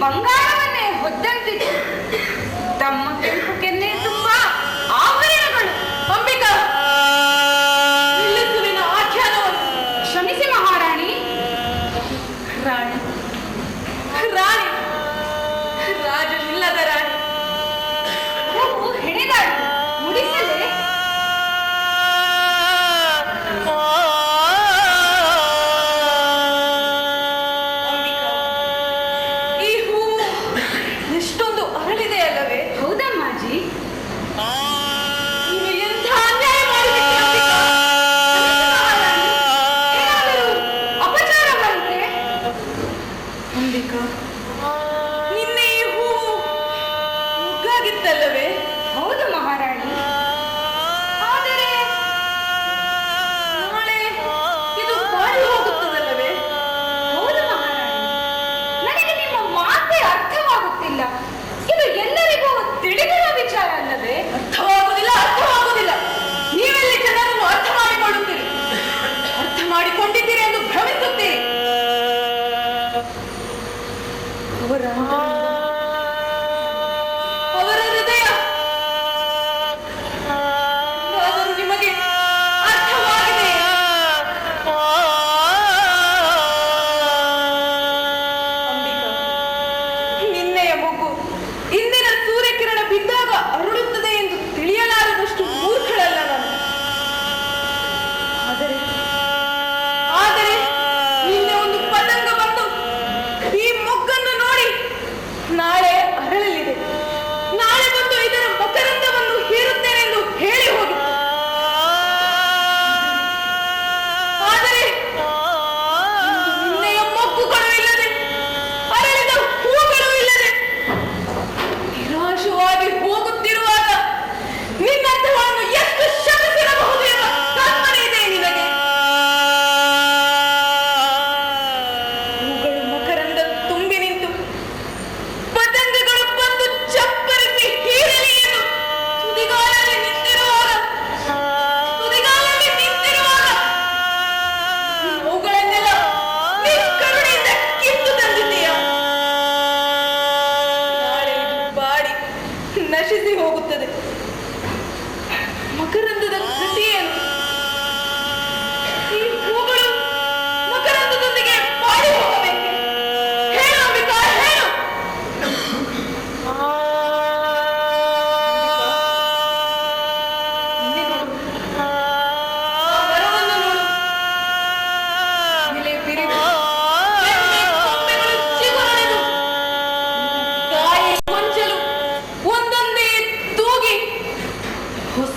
ಬಂಗಾರವನ್ನೇ ಹೊದ್ದಂತಿತ್ತು ತಮ್ಮ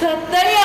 ಸತ್ತರಿಯ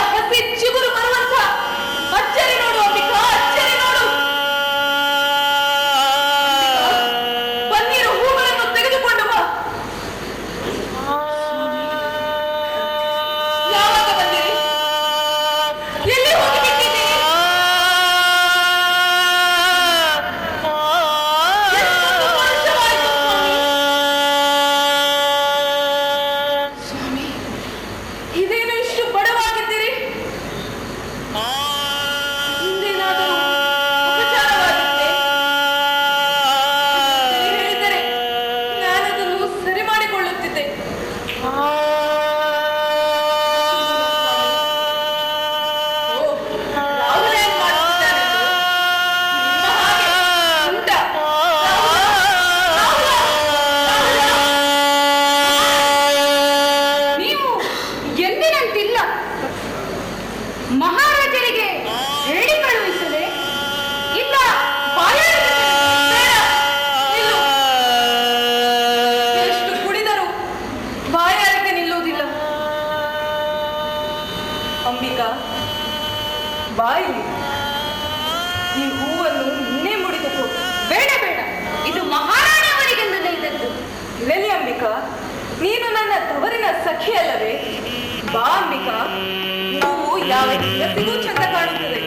ಬಾ ಅಂಬಿಕಾ ನಾವು ಯಾವ ಹೆಂಗಸಿಗೂ ಚಂದ ಕಾಣುತ್ತದೆ.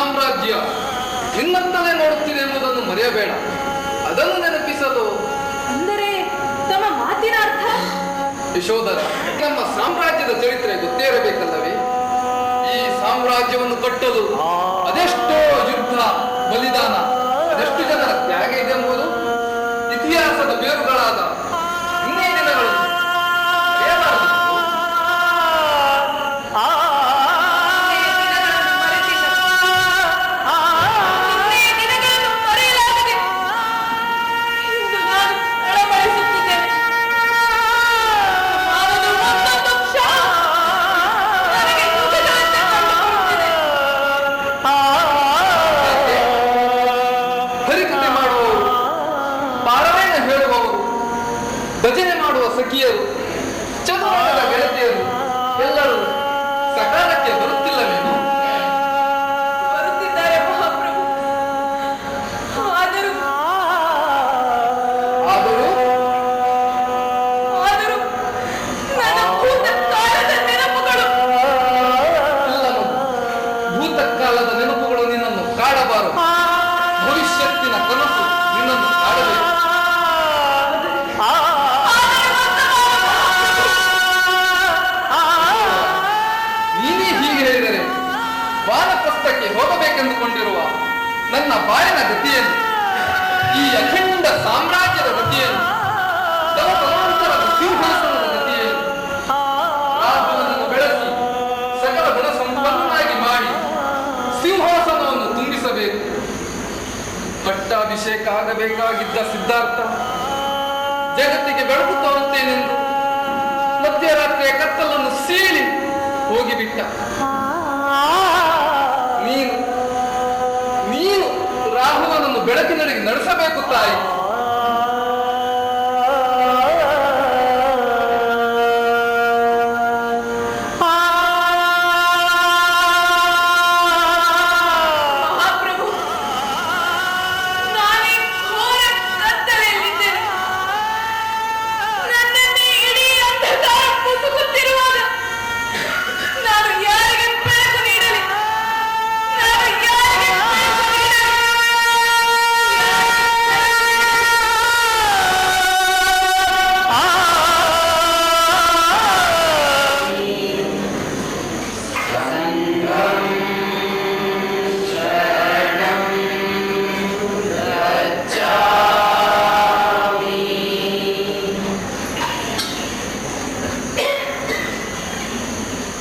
ಸಾಮ್ರಾಜ್ಯ ನಿನ್ನತ್ತಲೇ ನೋಡುತ್ತಿದೆ ಎಂಬುದನ್ನು ಮರೆಯಬೇಡ. ಅದನ್ನು ನೆನಪಿಸಲು ಅಂದರೆ ತಮ್ಮ ಮಾತಿನ ಅರ್ಥ? ಯಶೋಧರ ನಮ್ಮ ಸಾಮ್ರಾಜ್ಯದ ಚರಿತ್ರೆ ಗೊತ್ತೇ ಇರಬೇಕಲ್ಲವೇ? ಈ ಸಾಮ್ರಾಜ್ಯವನ್ನು ಕಟ್ಟಲು ಅದೆಷ್ಟೋ ಯುದ್ಧ ಬಲಿದಾನ ಅದೆಷ್ಟು ಜನರ ತ್ಯಾಗ ಇದೆ ಎಂಬುದು ಇತಿಹಾಸದ ಬೇರುಗಳಾದ ಬಾಳಿನ ಗತಿಯನ್ನು ಈ ಅಖಂಡ ಸಾಮ್ರಾಜ್ಯದ ಗತಿಯನ್ನು ದವತಲಾಂತರದ ಸಿಂಹಾಸನದ ಗತಿಯನ್ನು ರಾಹುಲನನ್ನು ಬೆಳೆಸಿ ಸಕಲ ಗುಣ ಸಂಪನ್ನನಾಗಿ ಮಾಡಿ ಸಿಂಹಾಸನವನ್ನು ತುಂಬಿಸಬೇಕು. ಪಟ್ಟಾಭಿಷೇಕ ಆಗಬೇಕಾಗಿದ್ದ ಸಿದ್ಧಾರ್ಥ, ಜಗತ್ತಿಗೆ ಬೆಳಕು ತೋರುತ್ತೇನೆಂದು ಮಧ್ಯರಾತ್ರಿಯ ಕತ್ತಲನ್ನು ಸೀಳಿ ಹೋಗಿಬಿಟ್ಟ. নাই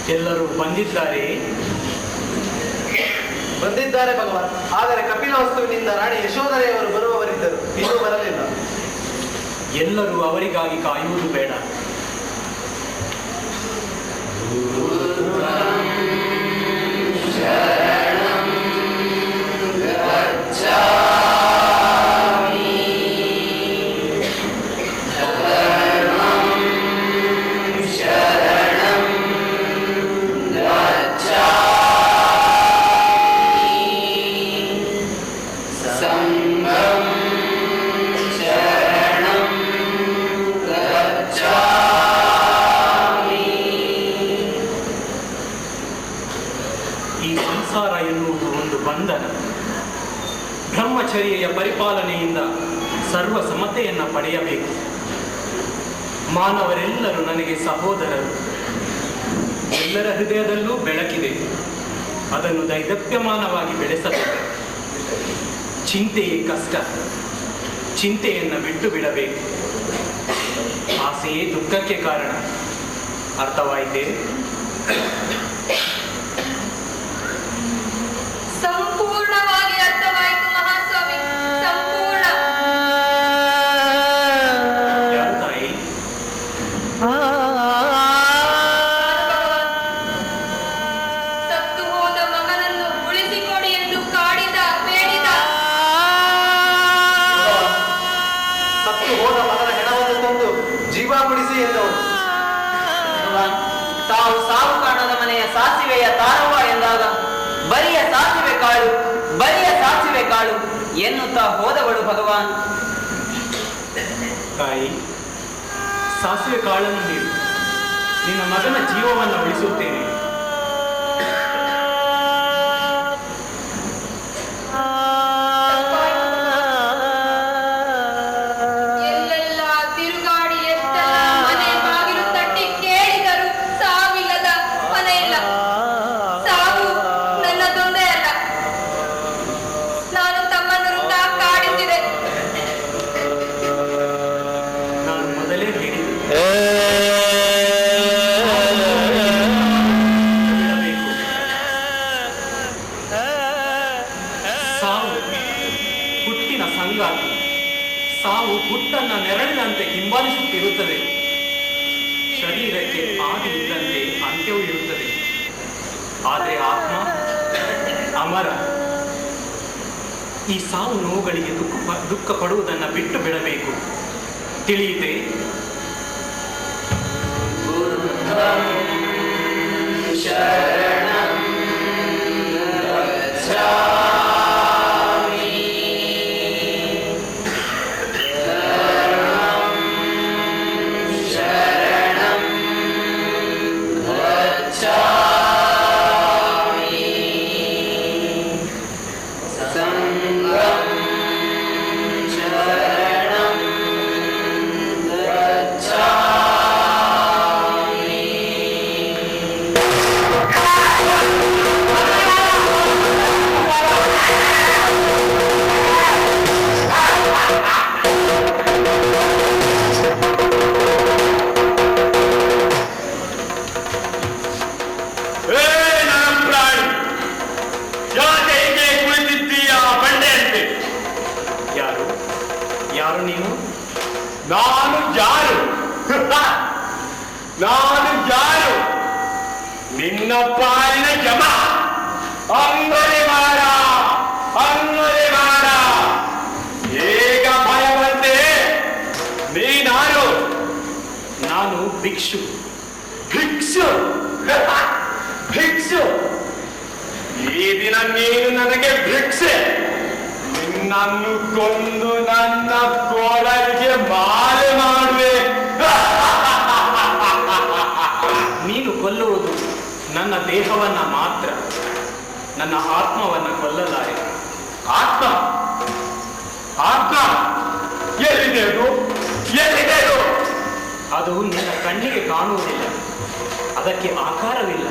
ಎಲ್ಲರೂ ಬಂದಿದ್ದಾರೆ. ಬಂದಿದ್ದಾರೆ ಭಗವಾನ್. ಆದರೆ ಕಪಿಲ ವಸ್ತುವಿನಿಂದ ರಾಣಿ ಯಶೋಧರೆಯವರು ಬರುವವರಿದ್ದರು. ಇನ್ನೂ ಬರಲಿಲ್ಲ. ಎಲ್ಲರೂ ಅವರಿಗಾಗಿ ಕಾಯುವುದು ಬೇಡ. ಈ ಬ್ರಹ್ಮಚರ್ಯೆಯ ಪರಿಪಾಲನೆಯಿಂದ ಸರ್ವ ಸಮತೆಯನ್ನು ಪಡೆಯಬೇಕು. ಮಾನವರೆಲ್ಲರೂ ನನಗೆ ಸಹೋದರರು. ಎಲ್ಲರ ಹೃದಯದಲ್ಲೂ ಬೆಳಕಿದೆ. ಅದನ್ನು ದೈದಪ್ಯಮಾನವಾಗಿ ಬೆಳೆಸಬೇಕು. ಚಿಂತೆಯೇ ಕಷ್ಟ. ಚಿಂತೆಯನ್ನು ಬಿಟ್ಟು ಬಿಡಬೇಕು. ಆಸೆಯೇ ದುಃಖಕ್ಕೆ ಕಾರಣ. ಅರ್ಥವಾಯಿತೇ? ಭಗವಾನ್ ತಾವು ಸಾವು ಕಾಣದ ಮನೆಯ ಸಾಸಿವೆಯ ತಾರವ ಎಂದಾಗ, ಬರಿಯ ಸಾಸಿವೆ ಕಾಳು, ಬರಿಯ ಸಾಸಿವೆ ಕಾಳು ಎನ್ನುತ್ತಾ ಹೋದವಳು ಭಗವಾನ್. ತಾಯಿ, ಸಾಸಿವೆ ಕಾಳನ್ನು ನೀಡು. ನಿನ್ನ ಮಗನ ಜೀವವನ್ನು ಉಳಿಸುತ್ತೇನೆ. ಸಾವು ನೋವುಗಳಿಗೆ ದುಃಖ ದುಃಖ ಪಡುವುದನ್ನು ಬಿಟ್ಟು ಬಿಡಬೇಕು. ತಿಳಿಯಿದೆ ಏ ಯಾಕೆ ಹೀಗೆ ಕುಳಿತಿದ್ದೀಯ ಬಂಡೆಯಂತೆ ಯಾರು ಯಾರು ನೀನು ನಾನು ಯಾರು ನಾನು ಯಾರು ನಿನ್ನ ಪಾಲಿನ ಜಮ ಅಂಗಡಿ ಮಾಡ ಅಂಗಡಿ ಮಾಡ ಈಗ ಭಯವಂತೆ ನೀನಾರು ನಾನು ಭಿಕ್ಷು ಭಿಕ್ಷು ಭಿಕ್ಷು ಈ ದಿನ ನೀನು ನನಗೆ ಭಿಕ್ಷೆ. ನಿನ್ನನ್ನು ಕೊಂದು ನನ್ನ ಕೋಡಲಿಗೆ ಮಾಲೆ ಮಾಡುವೆ. ನೀನು ಕೊಲ್ಲುವುದು ನನ್ನ ದೇಹವನ್ನ ಮಾತ್ರ. ನನ್ನ ಆತ್ಮವನ್ನ ಕೊಲ್ಲಲಾರೆ. ಆತ್ಮ? ಆತ್ಮ? ಎಲ್ಲಿದೆ ಅದು? ಎಲ್ಲಿದೆ ಅದು? ಅದು ನಿನ್ನ ಕಣ್ಣಿಗೆ ಕಾಣುವುದಿಲ್ಲ. ಅದಕ್ಕೆ ಆಕಾರವಿಲ್ಲ.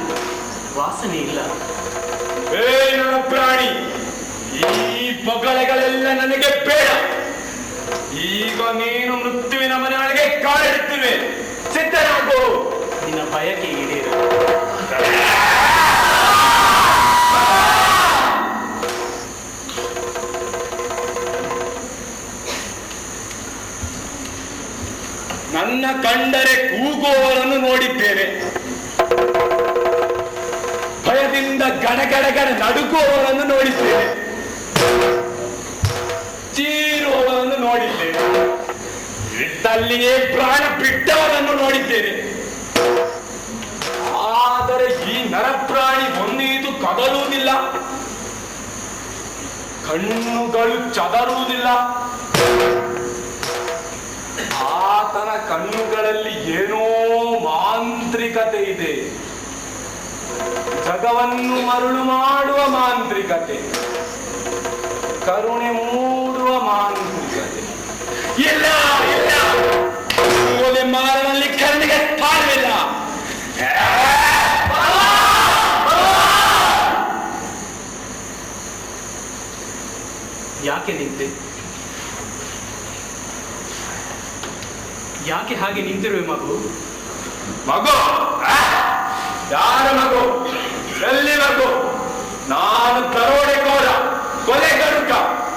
ವಾಸನೆ ಇಲ್ಲ ಏ ನನ್ನ ಪ್ರಾಣಿ ಈ ಬೊಗಳೆಗಳೆಲ್ಲ ನನಗೆ ಬೇಡ. ಈಗ ನೀನು ಮೃತ್ಯುವಿನ ಮನೆಯೊಳಗೆ ಕಾಲಿಡುತ್ತಿವೆ. ಸಿದ್ಧರಾಗು ನಿನ್ನ ಬಯಕೆ ಈಡೇರು. ನನ್ನ ಕಂಡರೆ ಕೂಗುವವರನ್ನು ನೋಡಿದ್ದೇನೆ ಭಯದಿಂದ ಗಡಗಡಗಡ ನಡುಕುವವರನ್ನು ನೋಡಿದ್ದೇನೆ. ಚೀರುವವರನ್ನು ನೋಡಿದ್ದೇನೆ. ಇದ್ದಲ್ಲಿಯೇ ಪ್ರಾಣ ಬಿಟ್ಟವರನ್ನು ನೋಡಿದ್ದೇನೆ. ಆದರೆ ಈ ನರಪ್ರಾಣಿ ಒಂದೀತು ಕದಲುವುದಿಲ್ಲ. ಕಣ್ಣುಗಳು ಚದರುವುದಿಲ್ಲ. ಆತನ ಕಣ್ಣುಗಳಲ್ಲಿ ಏನೋ ಮಾಂತ್ರಿಕತೆ ಇದೆ. ಜಗವನ್ನು ಮರುಳು ಮಾಡುವ ಮಾಂತ್ರಿಕತೆ. ಕರುಣೆ ಮೂಡುವ ಮಾಂತ್ರಿಕತೆ. ಇಲ್ಲ ಇಲ್ಲ. ಮಾರನಲ್ಲಿ ಕರುಣಿಗೆ ಸ್ಥಾನವಿಲ್ಲ ಯಾಕೆ ನಿಂತೆ? ಯಾಕೆ ಹಾಗೆ ನಿಂತಿರುವೆ ಮಗು? ಮಗು? ಯಾರ ಮಗು? ಎಲ್ಲಿ ಮಗು? ನಾನು ದರೋಡೆಕೋರ ಕೊಲೆಗಡುಕ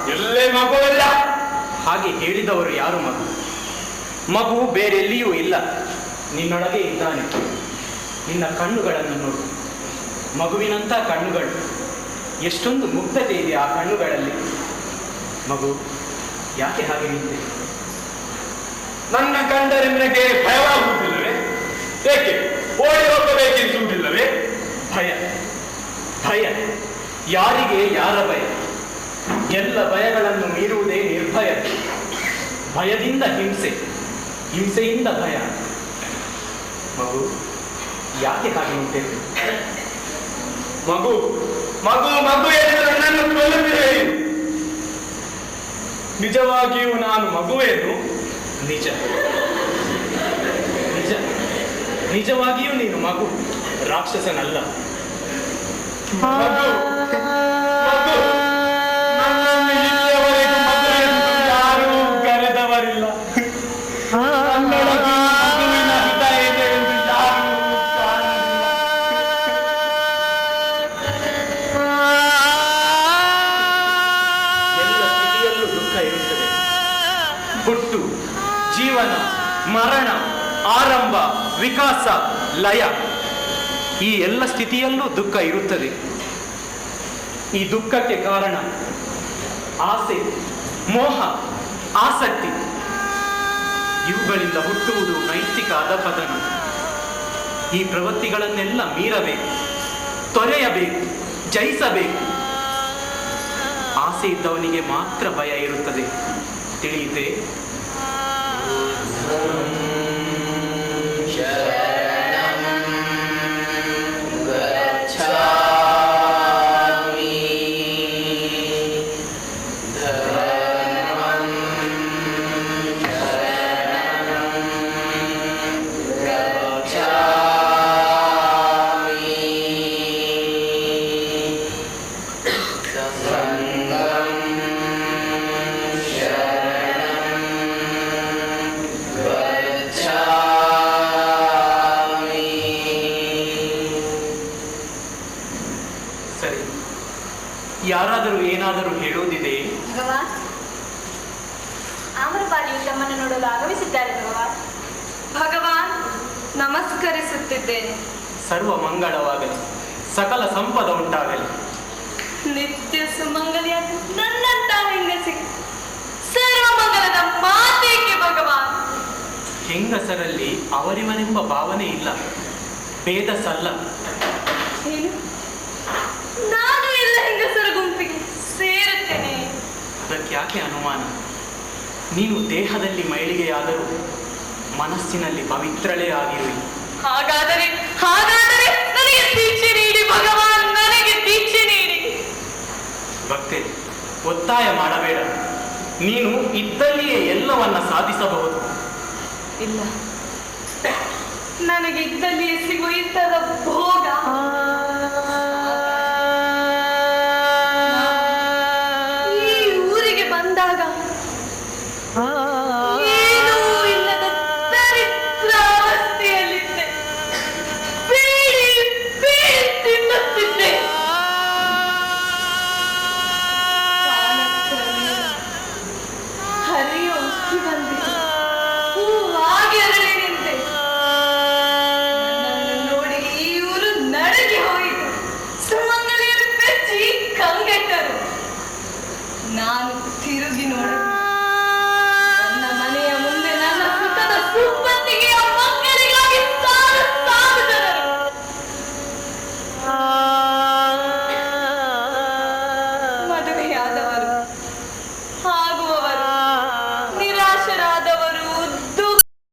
ಎಲ್ಲೇ ಮಗು ಇಲ್ಲ. ಹಾಗೆ ಹೇಳಿದವರು ಯಾರು ಮಗು? ಮಗು ಬೇರೆಲ್ಲಿಯೂ ಇಲ್ಲ. ನಿನ್ನೊಳಗೆ ಇದ್ದಾನೆ. ನಿನ್ನ ಕಣ್ಣುಗಳನ್ನು ನೋಡು. ಮಗುವಿನಂಥ ಕಣ್ಣುಗಳು. ಎಷ್ಟೊಂದು ಮುಗ್ಧತೆ ಇದೆ ಆ ಕಣ್ಣುಗಳಲ್ಲಿ. ಮಗು ಯಾಕೆ ಹಾಗೆ ನಿಂತೆ ನನ್ನ ಕಂಡರೆ ನಿನಗೆ ಭಯವಾಗುತ್ತಿಲ್ಲವೇ ಏಕೆ? ಓಡಿ ಹೋಗಬೇಕೆನ್ನುವುದಿಲ್ಲವೇ ಭಯ. ಭಯ. ಯಾರಿಗೆ ಯಾರ ಭಯ? ಎಲ್ಲ ಭಯಗಳನ್ನು ಮೀರುವುದೇ ನಿರ್ಭಯ. ಭಯದಿಂದ ಹಿಂಸೆ. ಹಿಂಸೆಯಿಂದ ಭಯ. ಮಗು ಯಾಕೆ ಹಾಗೆ ನಿಂತೇವೆ ಮಗು ಮಗು ಮಗು ಎಂದು ನನ್ನನ್ನು ನಿಜವಾಗಿಯೂ ನಾನು ಮಗುವೇನು ನಿಜ. ನಿಜವಾಗಿಯೂ ನೀನು ಮಗು. ರಾಕ್ಷಸನಲ್ಲ. ಯಾರೂ ಕರೆದವರಿಲ್ಲ. ದುಃಖ ಇರುತ್ತದೆ. ಹುಟ್ಟು ಜೀವನ ಮರಣ ಆರಂಭ, ವಿಕಾಸ, ಲಯ. ಈ ಎಲ್ಲ ಸ್ಥಿತಿಯಲ್ಲೂ ದುಃಖ ಇರುತ್ತದೆ. ಈ ದುಃಖಕ್ಕೆ ಕಾರಣ ಆಸೆ, ಮೋಹ, ಆಸಕ್ತಿ. ಇವುಗಳಿಂದ ಹುಟ್ಟುವುದು ನೈತಿಕ ಅಧಪತನ. ಈ ಪ್ರವೃತ್ತಿಗಳನ್ನೆಲ್ಲ ಮೀರಬೇಕು, ತೊರೆಯಬೇಕು, ಜಯಿಸಬೇಕು. ಆಸೆ ಇದ್ದವನಿಗೆ ಮಾತ್ರ ಭಯ ಇರುತ್ತದೆ. ತಿಳಿಯಿತೆ ಸಂಪದ ಉಂಟಾಗಲಿ ನಿತ್ಯ ಸುಮಂಗಲಿಯಾದ ನನ್ನಂತ ಹೆಂಗಸಿ ಸರ್ವಮಂಗಲದ ಮಾತೇಕೆ ಭಗವಾನ್? ಹೆಂಗಸರಲ್ಲಿ ಅವರಿವನೆಂಬ ಭಾವನೆ ಇಲ್ಲ. ಭೇದ ಸಲ್ಲ. ಏನು? ನಾನು ಎಲ್ಲ ಹೆಂಗಸರ ಗುಂಪಿಗೆ ಸೇರುತ್ತೇನೆ. ಅದಕ್ಕೆ ಯಾಕೆ ಅನುಮಾನ? ನೀನು ದೇಹದಲ್ಲಿ ಮೈಳಿಗೆಯಾದರೂ ಮನಸ್ಸಿನಲ್ಲಿ ಪವಿತ್ರಳೇ ಆಗಿರುವಿ. ಹಾಗಾದರೆ ಹಾಗಾದರೆ ನನಗೆ ಭಗವಾನ್ ನನಗೆ ದೀಕ್ಷೆ ನೀಡಿ. ಭಕ್ತೆ ಒತ್ತಾಯ ಮಾಡಬೇಡ. ನೀನು ಇದ್ದಲ್ಲಿಯೇ ಎಲ್ಲವನ್ನ ಸಾಧಿಸಬಹುದು. ಇಲ್ಲ. ನನಗೆ ಇದ್ದಲ್ಲಿಯೇ ಸಿಗುವ ಇತ್ತದ ಭೋಗ.